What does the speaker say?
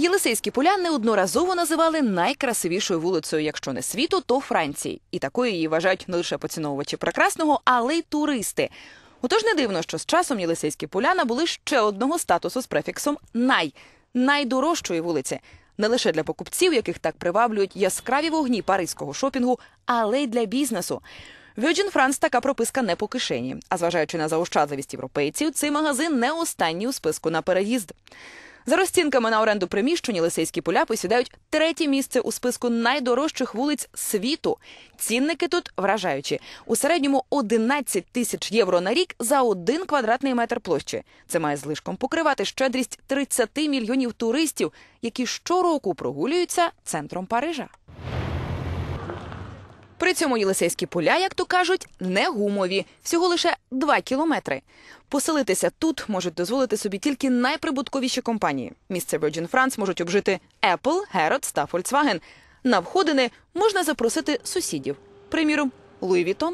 Єлисейські поля неодноразово називали найкрасивішою вулицею, якщо не світу, то Франції. І такою її вважають не лише поціновувачі прекрасного, але й туристи. Отож не дивно, що з часом Єлисейські поля набули ще одного статусу з префіксом най найдорожчої вулиці. Не лише для покупців, яких так приваблюють яскраві вогні паризького шопінгу, але й для бізнесу. Virgin France така прописка не по кишені. А зважаючи на заощадливість європейців, цей магазин не останній у списку на переїзд. За розцінками на оренду приміщень лисейські поля посідають третє місце у списку найдорожчих вулиць світу. Цінники тут вражаючі. У середньому 11 тисяч євро на рік за один квадратний метр площі. Це має злишком покривати щедрість 30 мільйонів туристів, які щороку прогулюються центром Парижа. При цьому Єлисейські поля, як то кажуть, не гумові, всього лише 2 кілометри. Поселитися тут можуть дозволити собі тільки найприбутковіші компанії. Місце Virgin France можуть обжити Apple, Harrods та Volkswagen. На входини можна запросити сусідів, приміром, Louis Vuitton